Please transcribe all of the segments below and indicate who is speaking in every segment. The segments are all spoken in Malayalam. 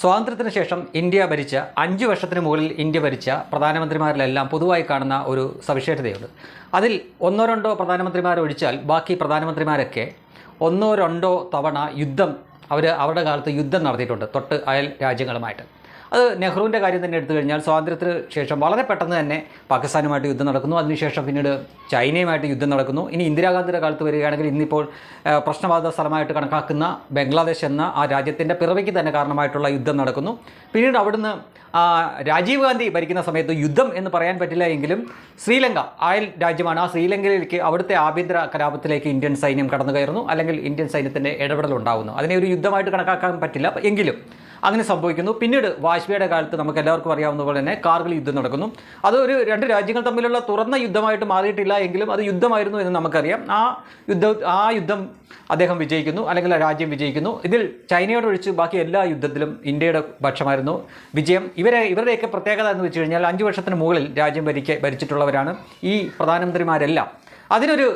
Speaker 1: സ്വാതന്ത്ര്യത്തിന് ശേഷം ഇന്ത്യ ഭരിച്ച അഞ്ച് വർഷത്തിന് മുകളിൽ ഇന്ത്യ ഭരിച്ച പ്രധാനമന്ത്രിമാരിലെല്ലാം പൊതുവായി കാണുന്ന ഒരു സവിശേഷതയുണ്ട്. അതിൽ ഒന്നോ രണ്ടോ പ്രധാനമന്ത്രിമാർ ഒഴിച്ചാൽ ബാക്കി പ്രധാനമന്ത്രിമാരൊക്കെ ഒന്നോ രണ്ടോ തവണ യുദ്ധം അവർ അവരുടെ കാലത്ത് യുദ്ധം നടത്തിയിട്ടുണ്ട് തൊട്ട് അയൽ രാജ്യങ്ങളുമായിട്ട്. അത് നെഹ്റുവിന്റെ കാര്യം തന്നെ എടുത്തു കഴിഞ്ഞാൽ സ്വാതന്ത്ര്യത്തിന് ശേഷം വളരെ പെട്ടെന്ന് തന്നെ പാകിസ്ഥാനുമായിട്ട് യുദ്ധം നടക്കുന്നു. അതിനുശേഷം പിന്നീട് ചൈനയുമായിട്ട് യുദ്ധം നടക്കുന്നു. ഇനി ഇന്ദിരാഗാന്ധിയുടെ കാലത്ത് വരികയാണെങ്കിൽ ഇന്നിപ്പോൾ പ്രശ്നബാധിത സ്ഥലമായിട്ട് കണക്കാക്കുന്ന ബംഗ്ലാദേശ് എന്ന ആ രാജ്യത്തിന്റെ പിറവിക്ക് തന്നെ കാരണമായിട്ടുള്ള യുദ്ധം നടക്കുന്നു. പിന്നീട് അവിടുന്ന് രാജീവ് ഗാന്ധി ഭരിക്കുന്ന സമയത്ത് യുദ്ധം എന്ന് പറയാൻ പറ്റില്ല എങ്കിലും ശ്രീലങ്ക അയൽ രാജ്യമാണ്. ആ ശ്രീലങ്കയിലേക്ക് അവിടുത്തെ ആഭ്യന്തര കലാപത്തിലേക്ക് ഇന്ത്യൻ സൈന്യം കടന്നു കയറുന്നു അല്ലെങ്കിൽ ഇന്ത്യൻ സൈന്യത്തിന്റെ ഇടപെടൽ ഉണ്ടാകുന്നു അതിനെ ഒരു യുദ്ധമായിട്ട് കണക്കാക്കാൻ പറ്റില്ല. എങ്കിലും അങ്ങനെ സംഭവിക്കുന്നു. പിന്നീട് വാജ്പേയിയുടെ കാലത്ത് നമുക്ക് എല്ലാവർക്കും അറിയാവുന്ന പോലെ തന്നെ കാർഗിൽ യുദ്ധം നടക്കുന്നു. അതൊരു രണ്ട് രാജ്യങ്ങൾ തമ്മിലുള്ള തുറന്ന യുദ്ധമായിട്ട് മാറിയിട്ടില്ല എങ്കിലും അത് യുദ്ധമായിരുന്നു എന്ന് നമുക്കറിയാം. ആ യുദ്ധ ആ യുദ്ധം അദ്ദേഹം വിജയിക്കുന്നു അല്ലെങ്കിൽ രാജ്യം വിജയിക്കുന്നു. ഇതിൽ ചൈനയോട് ഒഴിച്ച് ബാക്കി എല്ലാ യുദ്ധത്തിലും ഇന്ത്യയുടെ പക്ഷമായിരുന്നു വിജയം. ഇവരെ ഇവരുടെയൊക്കെ പ്രത്യേകത എന്ന് വെച്ച് കഴിഞ്ഞാൽ അഞ്ച് വർഷത്തിന് മുകളിൽ രാജ്യം ഭരിക്ക ഭരിച്ചിട്ടുള്ളവരാണ് ഈ പ്രധാനമന്ത്രിമാരെല്ലാം. അതിനൊരു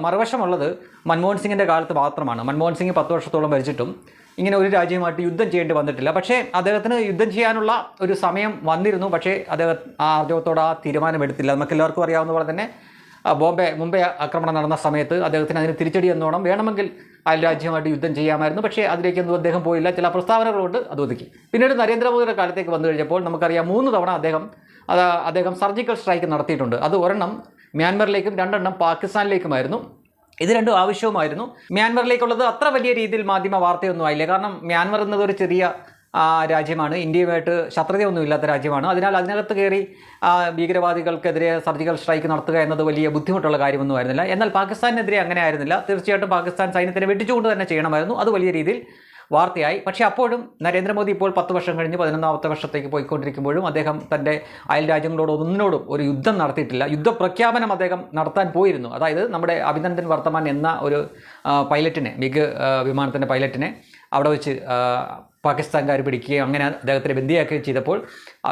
Speaker 1: മറുവശമുള്ളത് മൻമോഹൻ സിംഗിന്റെ കാലത്ത് മാത്രമാണ്. മൻമോഹൻ സിംഗ് പത്ത് വർഷത്തോളം ഭരിച്ചിട്ടും ഇങ്ങനെ ഒരു രാജ്യവുമായിട്ട് യുദ്ധം ചെയ്യേണ്ടി വന്നിട്ടില്ല. പക്ഷേ അദ്ദേഹത്തിന് യുദ്ധം ചെയ്യാനുള്ള ഒരു സമയം വന്നിരുന്നു. പക്ഷേ അദ്ദേഹം ആ അദ്ദേഹത്തോട് ആ തീരുമാനമെടുത്തില്ല. നമുക്ക് എല്ലാവർക്കും അറിയാവുന്ന പോലെ തന്നെ ബോംബെ മുംബൈ ആക്രമണം നടന്ന സമയത്ത് അദ്ദേഹത്തിന് അതിന് തിരിച്ചടി എന്നോണം വേണമെങ്കിൽ ആ രാജ്യമായിട്ട് യുദ്ധം ചെയ്യാമായിരുന്നു. പക്ഷേ അതിലേക്കൊന്നും അദ്ദേഹം പോയില്ല. ചില പ്രസ്താവനകളുണ്ട് അത് ഒതുക്കി. പിന്നീട് നരേന്ദ്രമോദിയുടെ കാലത്തേക്ക് വന്നു കഴിഞ്ഞപ്പോൾ നമുക്കറിയാം മൂന്ന് തവണ അദ്ദേഹം അദ്ദേഹം സർജിക്കൽ സ്ട്രൈക്ക് നടത്തിയിട്ടുണ്ട്. അത് ഒരെണ്ണം മ്യാൻമറിലേക്കും രണ്ടെണ്ണം പാകിസ്ഥാനിലേക്കുമായിരുന്നു. ഇത് രണ്ടും ആവശ്യവുമായിരുന്നു. മ്യാൻമറിലേക്കുള്ളത് അത്ര വലിയ രീതിയിൽ മാധ്യമ വാർത്തയൊന്നും ആയില്ല. കാരണം മ്യാൻമർ എന്നത് ഒരു ചെറിയ രാജ്യമാണ്. ഇന്ത്യയുമായിട്ട് ശത്രുതയൊന്നും ഇല്ലാത്ത രാജ്യമാണ്. അതിനാൽ അതിനകത്ത് കയറി ഭീകരവാദികൾക്കെതിരെ സർജിക്കൽ സ്ട്രൈക്ക് നടത്തുക എന്നത് വലിയ ബുദ്ധിമുട്ടുള്ള കാര്യമൊന്നും ആയിരുന്നില്ല. എന്നാൽ പാകിസ്ഥാനെതിരെ അങ്ങനെ ആയിരുന്നില്ല. തീർച്ചയായിട്ടും പാകിസ്ഥാൻ സൈന്യത്തിനെ വെട്ടിച്ചുകൊണ്ട് തന്നെ ചെയ്യണമായിരുന്നു. അത് വലിയ രീതിയിൽ വാർത്തയായി. പക്ഷേ അപ്പോഴും നരേന്ദ്രമോദി ഇപ്പോൾ പത്ത് വർഷം കഴിഞ്ഞ് പതിനൊന്നാമത്തെ വർഷത്തേക്ക് പോയിക്കൊണ്ടിരിക്കുമ്പോഴും അദ്ദേഹം തന്റെ അയൽ രാജ്യങ്ങളോട് ഒന്നിനോടും ഒരു യുദ്ധം നടത്തിയിട്ടില്ല. യുദ്ധപ്രഖ്യാപനം അദ്ദേഹം നടത്താൻ പോയിരുന്നു. അതായത് നമ്മുടെ അഭിനന്ദൻ വർത്തമാൻ എന്ന ഒരു പൈലറ്റിനെ മിഗ് വിമാനത്തിന്റെ പൈലറ്റിനെ അവിടെ വെച്ച് പാകിസ്ഥാൻകാർ പിടിക്കുകയും അങ്ങനെ അദ്ദേഹത്തെ ബന്ദിയാക്കുകയും ചെയ്തപ്പോൾ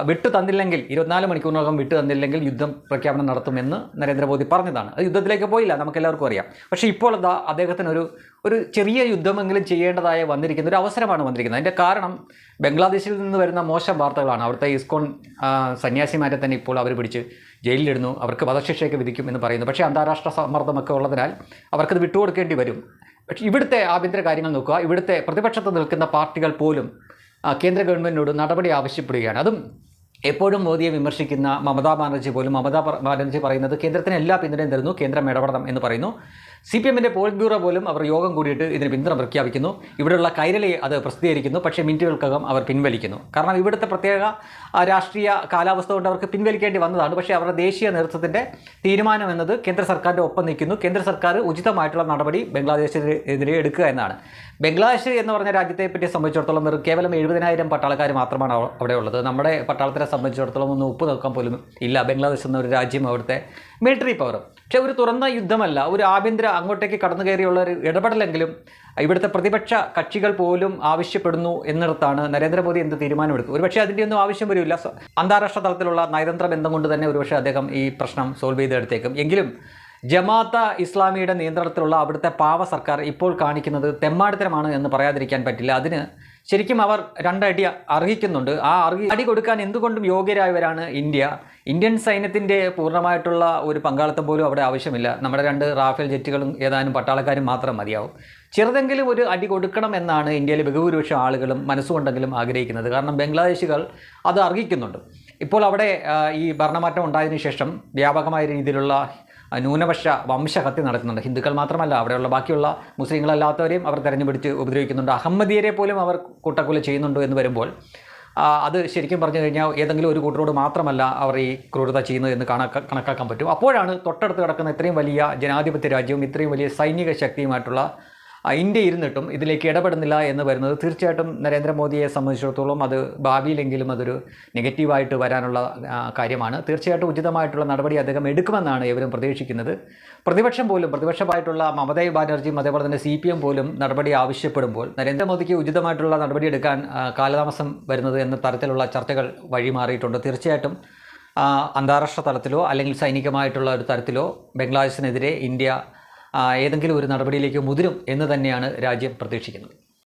Speaker 1: വിട്ടു തന്നില്ലെങ്കിൽ ഇരുപത്തിനാല് മണിക്കൂറിനകം വിട്ടു തന്നില്ലെങ്കിൽ യുദ്ധം പ്രഖ്യാപനം നടത്തുമെന്ന് നരേന്ദ്രമോദി പറഞ്ഞതാണ്. അത് യുദ്ധത്തിലേക്ക് പോയില്ല നമുക്കെല്ലാവർക്കും അറിയാം. പക്ഷേ ഇപ്പോൾ എന്താ അദ്ദേഹത്തിനൊരു ഒരു ചെറിയ യുദ്ധമെങ്കിലും ചെയ്യേണ്ടതായ വന്നിരിക്കുന്ന ഒരു അവസരമാണ് വന്നിരിക്കുന്നത്. അതിന്റെ കാരണം ബംഗ്ലാദേശിൽ നിന്ന് വരുന്ന മോശം വാർത്തകളാണ്. അവിടുത്തെ ഇസ്കോൺ സന്യാസിമാരെ തന്നെ ഇപ്പോൾ അവർ പിടിച്ച് ജയിലിലിടുന്നു. അവർക്ക് വധശിക്ഷയൊക്കെ വിധിക്കും എന്ന് പറയുന്നു. പക്ഷേ അന്താരാഷ്ട്ര സമ്മർദ്ദമൊക്കെ ഉള്ളതിനാൽ അവർക്കത് വിട്ടുകൊടുക്കേണ്ടി വരും. പക്ഷേ ഇവിടുത്തെ ആഭ്യന്തര കാര്യങ്ങൾ നോക്കുക. ഇവിടുത്തെ പ്രതിപക്ഷത്ത് നിൽക്കുന്ന പാർട്ടികൾ പോലും കേന്ദ്ര ഗവൺമെന്റിനോട് നടപടി ആവശ്യപ്പെടുകയാണ്. അതും എപ്പോഴും മോദിയെ വിമർശിക്കുന്ന മമതാ ബാനർജി പോലും മമതാ ബാനർജി പറയുന്നത് കേന്ദ്രത്തിന് എല്ലാ പിന്തുണയും തരുന്നു കേന്ദ്രം ഇടപെടണം എന്ന് പറയുന്നു. സി പി എമ്മിന്റെ പോളിറ്റ് ബ്യൂറോ പോലും അവർ യോഗം കൂടിയിട്ട് ഇതിന് പിന്തുണ പ്രഖ്യാപിക്കുന്നു. ഇവിടെയുള്ള കൈരളിയെ അത് പ്രസിദ്ധീകരിക്കുന്നു പക്ഷേ മിനിറ്റുകൾക്കകം അവർ പിൻവലിക്കുന്നു. കാരണം ഇവിടുത്തെ പ്രത്യേക രാഷ്ട്രീയ കാലാവസ്ഥ കൊണ്ട് അവർക്ക് പിൻവലിക്കേണ്ടി വന്നതാണ്. പക്ഷേ അവരുടെ ദേശീയ നേതൃത്വത്തിന്റെ തീരുമാനം എന്നത് കേന്ദ്ര സർക്കാരിന്റെ ഒപ്പം നിൽക്കുന്നു. കേന്ദ്ര സർക്കാർ ഉചിതമായിട്ടുള്ള നടപടി ബംഗ്ലാദേശിനെതിരെ എടുക്കുക എന്നാണ് ബംഗ്ലാദേശ് എന്ന് പറഞ്ഞ രാജ്യത്തെ പറ്റി സംബന്ധിച്ചിടത്തോളം കേവലം എഴുപതിനായിരം പട്ടാളക്കാർ മാത്രമാണ് അവ- അവിടെ ഉള്ളത് നമ്മുടെ പട്ടാളത്തിനെ സംബന്ധിച്ചിടത്തോളം ഒന്ന് ഉപ്പ് നോക്കാൻ പോലും ഇല്ല. ബംഗ്ലാദേശ് എന്ന ഒരു രാജ്യം അവിടുത്തെ മിലിറ്ററി പവർ പക്ഷേ ഒരു തുറന്ന യുദ്ധമല്ല. ഒരു ആഭ്യന്തര അങ്ങോട്ടേക്ക് കടന്നു കയറിയുള്ള ഒരു ഇടപെടലെങ്കിലും ഇവിടുത്തെ പ്രതിപക്ഷ കക്ഷികൾ പോലും ആവശ്യപ്പെടുന്നു എന്നിടത്താണ് നരേന്ദ്രമോദി എന്ത് തീരുമാനമെടുക്കും ഒരുപക്ഷെ അതിന്റെ ഒന്നും ആവശ്യം വരില്ല അന്താരാഷ്ട്ര തലത്തിലുള്ള നയതന്ത്ര ബന്ധം കൊണ്ട് തന്നെ ഒരുപക്ഷെ അദ്ദേഹം ഈ പ്രശ്നം സോൾവ് ചെയ്തെടുത്തേക്കും. എങ്കിലും ജമാഅത്ത ഇസ്ലാമിയുടെ നിയന്ത്രണത്തിലുള്ള അവിടുത്തെ പാവ സർക്കാർ ഇപ്പോൾ കാണിക്കുന്നത് തെമ്മാടിത്തരമാണ് എന്ന് പറയാതിരിക്കാൻ പറ്റില്ല. അതിന് ശരിക്കും അവർ രണ്ടടി അർഹിക്കുന്നുണ്ട്. ആ അർഹി അടി കൊടുക്കാൻ എന്തുകൊണ്ടും യോഗ്യരായവരാണ് ഇന്ത്യ. ഇന്ത്യൻ സൈന്യത്തിന്റെ പൂർണമായിട്ടുള്ള ഒരു പങ്കാളിത്തം പോലും അവിടെ ആവശ്യമില്ല. നമ്മുടെ രണ്ട് റാഫേൽ ജെറ്റുകളും ഏതാനും പട്ടാളക്കാരും മാത്രം മതിയാവും. ചെറുതെങ്കിലും ഒരു അടി കൊടുക്കണം എന്നാണ് ഇന്ത്യയിലെ ബഹുഭൂരിപക്ഷം ആളുകളും മനസ്സുകൊണ്ടെങ്കിലും ആഗ്രഹിക്കുന്നത്. കാരണം ബംഗ്ലാദേശികൾ അത് അർഹിക്കുന്നുണ്ട്. ഇപ്പോൾ അവിടെ ഈ ഭരണമാറ്റം ഉണ്ടായതിനു ശേഷം വ്യാപകമായ രീതിയിലുള്ള ന്യൂനപക്ഷ വംശഹത്യ നടക്കുന്നുണ്ട് ഹിന്ദുക്കൾ മാത്രമല്ല അവിടെയുള്ള ബാക്കിയുള്ള മുസ്ലിങ്ങളല്ലാത്തവരെയും അവർ തെരഞ്ഞുപിടിച്ച് ഉപദ്രവിക്കുന്നുണ്ട്. അഹമ്മദിയരെ പോലും അവർ കൂട്ടക്കൊല ചെയ്യുന്നുണ്ടോ എന്ന് വരുമ്പോൾ അത് ശരിക്കും പറഞ്ഞു കഴിഞ്ഞാൽ ഏതെങ്കിലും ഒരു കൂട്ടരോട് മാത്രമല്ല അവർ ഈ ക്രൂരത ചെയ്യുന്നത് എന്ന് കണക്ക കണക്കാക്കാൻ പറ്റും. അപ്പോഴാണ് തൊട്ടടുത്ത് കിടക്കുന്ന ഇത്രയും വലിയ ജനാധിപത്യ രാജ്യവും ഇത്രയും വലിയ സൈനിക ശക്തിയുമായിട്ടുള്ള ഇന്ത്യ ഇരുന്നിട്ടും ഇതിലേക്ക് ഇടപെടുന്നില്ല എന്ന് വരുന്നത് തീർച്ചയായിട്ടും നരേന്ദ്രമോദിയെ സംബന്ധിച്ചിടത്തോളം അത് ഭാവിയിലെങ്കിലും അതൊരു നെഗറ്റീവായിട്ട് വരാനുള്ള കാര്യമാണ്. തീർച്ചയായിട്ടും ഉചിതമായിട്ടുള്ള നടപടി അദ്ദേഹം എടുക്കുമെന്നാണ് ഇവരും പ്രതീക്ഷിക്കുന്നത്. പ്രതിപക്ഷം പോലും പ്രതിപക്ഷമായിട്ടുള്ള മമതാ ബാനർജിയും അതേപോലെ തന്നെ സി പോലും നടപടി ആവശ്യപ്പെടുമ്പോൾ നരേന്ദ്രമോദിക്ക് ഉചിതമായിട്ടുള്ള നടപടി എടുക്കാൻ കാലതാമസം വരുന്നത് എന്ന തരത്തിലുള്ള ചർച്ചകൾ വഴിമാറിയിട്ടുണ്ട് തീർച്ചയായിട്ടും അന്താരാഷ്ട്ര തലത്തിലോ അല്ലെങ്കിൽ സൈനികമായിട്ടുള്ള ഒരു തരത്തിലോ ബംഗ്ലാദേശിനെതിരെ ഇന്ത്യ ഏതെങ്കിലും ഒരു നടപടിയിലേക്ക് മുതിരും എന്ന് തന്നെയാണ് രാജ്യം പ്രതീക്ഷിക്കുന്നത്.